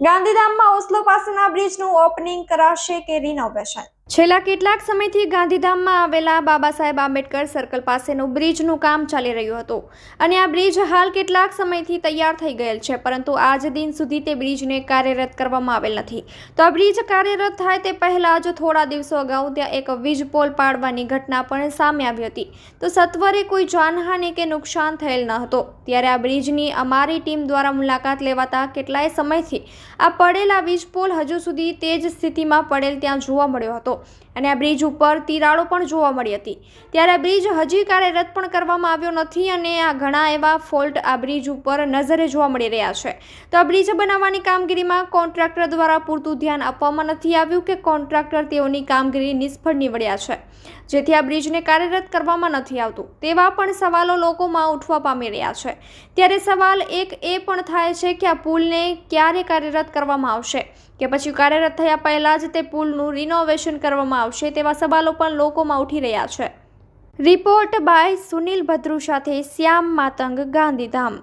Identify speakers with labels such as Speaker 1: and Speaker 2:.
Speaker 1: ગાંધીધામમાં ઓસ્લો પાસેના બ્રિજનું ઓપનિંગ કરાશે કે રિનોવેશન છેલ્લા કેટલાક સમયથી ગાંધીધામમાં આવેલા બાબા સાહેબ આંબેડકર સર્કલ પાસેનું બ્રિજનું કામ ચાલી રહ્યું હતું. અને આ બ્રિજ હાલ કેટલાક સમયથી તૈયાર થઈ ગયેલ છે, પરંતુ આજ દિન સુધી તે બ્રિજને કાર્યરત કરવામાં આવેલ નથી. તો આ બ્રિજ કાર્યરત થાય તે પહેલાં જ થોડા દિવસો અગાઉ ત્યાં એક વીજ પોલ પાડવાની ઘટના પણ સામે આવી હતી. તો સત્વરે કોઈ જાનહાનિ કે નુકસાન થયેલ ન હતો. ત્યારે આ બ્રિજની અમારી ટીમ દ્વારા મુલાકાત લેવાતા કેટલાય સમયથી આ પડેલા વીજ પોલ હજુ સુધી તે જ સ્થિતિમાં પડેલ ત્યાં જોવા મળ્યો હતો. અને આ બ્રિજ ઉપર તિરાડો પણ જોવા મળી હતી. ત્યારે આ બ્રિજ હજી કાર્યરત પણ કરવામાં આવ્યો નથી અને આ ઘણા એવા ફોલ્ટ આ બ્રિજ ઉપર નજરે જોવા મળી રહ્યા છે. તો આ બ્રિજ બનાવવાની કામગીરીમાં કોન્ટ્રાક્ટર દ્વારા પૂરતું ધ્યાન આપવામાં નથી આવ્યું કે કોન્ટ્રાક્ટર તેઓની કામગીરી નિષ્ફળ નીવડ્યા છે. જેથી આ બ્રિજને કાર્યરત કરવામાં નથી આવતું. તેવા પણ સવાલો લોકોમાં ઉઠવા પામી રહ્યા છે. ત્યારે સવાલ એક એ પણ થાય છે કે આ પુલને ક્યારે કાર્યરત કરવામાં આવશે? કે પછી કાર્યરત થયા પહેલાં જ તે પુલનું રિનોવેશન કરવામાં આવશે તેવા સવાલો પણ લોકોમાં ઉઠી રહ્યા છે. રિપોર્ટ બાય સુનિલ ભદ્રુ સાથે શ્યામ માતંગ ગાંધીધામ.